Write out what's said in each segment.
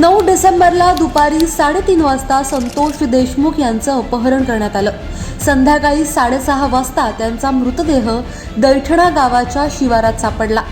नऊ डिसेंबरला दुपारी साडेतीन वाजता संतोष देशमुख यांचं अपहरण करण्यात आलं. संध्याकाळी साडेसहा वाजता त्यांचा मृतदेह दैठणा गावाच्या शिवारात सापडला.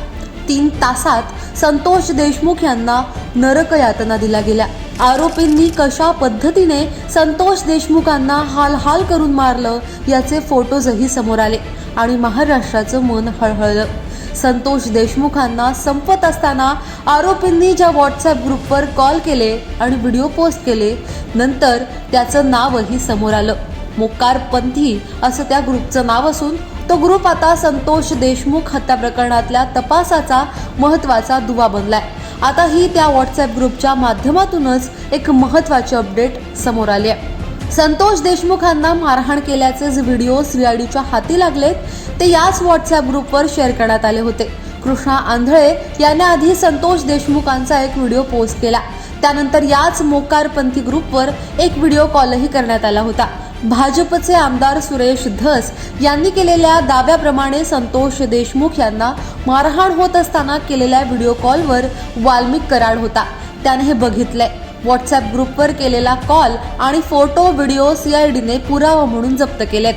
तीन तासात संतोष देशमुख यांना नरकयातना दिल्या गेल्या. आरोपींनी कशा पद्धतीने संतोष देशमुखांना हाल हाल करून मारलं याचे फोटोजही समोर आले. आणि महाराष्ट्राचं मन हळहळलं. संतोष देशमुखांना संपत असताना आरोपींनी ज्या व्हॉट्सअप ग्रुपवर कॉल केले आणि व्हिडिओ पोस्ट केले नंतर त्याचं नावही समोर आलं. मोकारपंथी असं त्या ग्रुपचं नाव असून तो ग्रुप आता संतोष देशमुख हत्या प्रकरणातल्या तपासाचा महत्त्वाचा दुवा बनलाय. आता ही त्या व्हॉट्सअप ग्रुपच्या माध्यमातूनच एक महत्त्वाची अपडेट समोर आली आहे. संतोष देशमुखांना मारहाण केल्याचे जे व्हिडिओ सीआयडीच्या हाती लागलेत ते याच व्हॉट्सअप ग्रुपवर शेअर करण्यात आले होते. कृष्णा आंधळे याने आधी संतोष देशमुखांचा एक व्हिडिओ पोस्ट केला. त्यानंतर याच मोकारपंथी ग्रुपवर एक व्हिडिओ कॉलही करण्यात आला होता. भाजपचे आमदार सुरेश धस यांनी केलेल्या दाव्याप्रमाणे संतोष देशमुख यांना मारहाण होत असताना केलेल्या व्हिडिओ कॉलवर वाल्मिक कराड होता. त्याने हे बघितलंय. व्हॉट्सअप ग्रुपवर केलेला कॉल आणि फोटो व्हिडिओ सीआयडीने पुरावा म्हणून जप्त केलेत.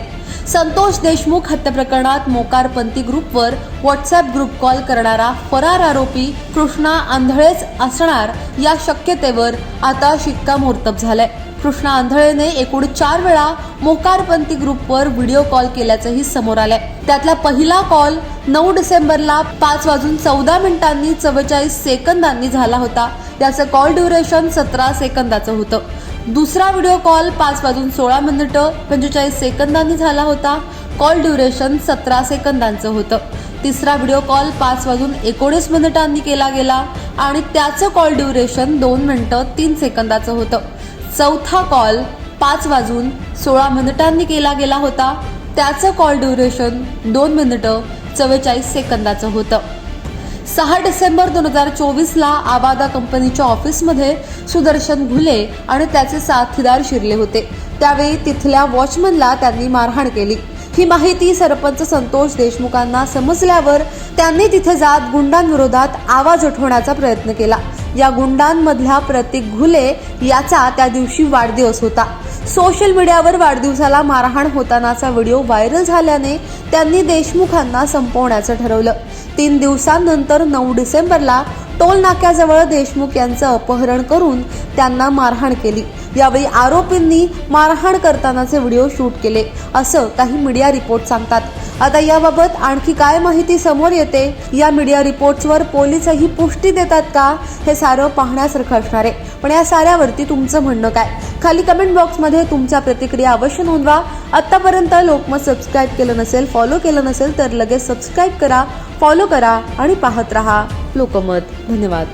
संतोष देशमुख हत्येप्रकरणात मोकारपंथी ग्रुपवर व्हॉट्सअप ग्रुप कॉल करणारा फरार आरोपी कृष्णा आंधळेच असणार या शक्यतेवर आता शिक्कामोर्तब झालंय. कृष्णा आंधळेने एकूण चार वेळा मोकारपंथी ग्रुपवर व्हिडिओ कॉल केल्याचंही समोर आलंय. त्यातला पहिला कॉल नऊ डिसेंबरला पाच वाजून चौदा मिनिटांनी चव्वेचाळीस सेकंदांनी झाला होता. त्याचं कॉल ड्युरेशन सतरा सेकंदाचं होतं. दुसरा व्हिडिओ कॉल पाच वाजून सोळा मिनिटं पंचेचाळीस सेकंदांनी झाला होता. कॉल ड्युरेशन सतरा सेकंदांचं होतं. तिसरा व्हिडिओ कॉल पाच वाजून एकोणीस मिनिटांनी केला गेला आणि त्याचं कॉल ड्युरेशन दोन मिनटं तीन सेकंदाचं होतं. चौथा कॉल पाच वाजून सोळा मिनिटांनी केला गेला होता. त्याचं कॉल ड्युरेशन दोन मिनिटं चव्वेचाळीस सेकंदाचं होतं. सहा डिसेंबर दोन हजार चोवीसला आबादा कंपनीच्या ऑफिसमध्ये सुदर्शन घुले आणि त्याचे साथीदार शिरले होते. त्यावेळी तिथल्या वॉचमनला त्यांनी मारहाण केली. ही माहिती सरपंच संतोष देशमुखांना समजल्यावर त्यांनी तिथे जात गुंडांविरोधात आवाज उठवण्याचा प्रयत्न केला. या गुंडांमधल्या प्रतीक घुले याचा त्या दिवशी वाढदिवस होता. सोशल मीडियावर वाढदिवसाला मारहाण होतानाचा व्हिडिओ व्हायरल झाल्याने त्यांनी देशमुखांना संपवण्याचं ठरवलं. तीन दिवसांनंतर नऊ डिसेंबरला टोल नाक्याजवळ देशमुख यांचं अपहरण करून त्यांना मारहाण केली. यावेळी आरोपींनी मारहाण करतानाचे व्हिडिओ शूट केले. असं काही मीडिया रिपोर्ट सांगतात. आता याबाबत आणखी काय माहिती समोर येते या मीडिया रिपोर्ट्सवर पोलीसही पुष्टी देतात का हे सारं पाहण्यासारखं असणार आहे. पण या साऱ्यावरती तुमचं म्हणणं काय? खाली कमेंट बॉक्समध्ये तुमच्या प्रतिक्रिया अवश्य नोंदवा. आत्तापर्यंत लोकमत सबस्क्राईब केलं नसेल फॉलो केलं नसेल तर लगेच सबस्क्राईब करा फॉलो करा आणि पाहत रहा. लोकमत धन्यवाद.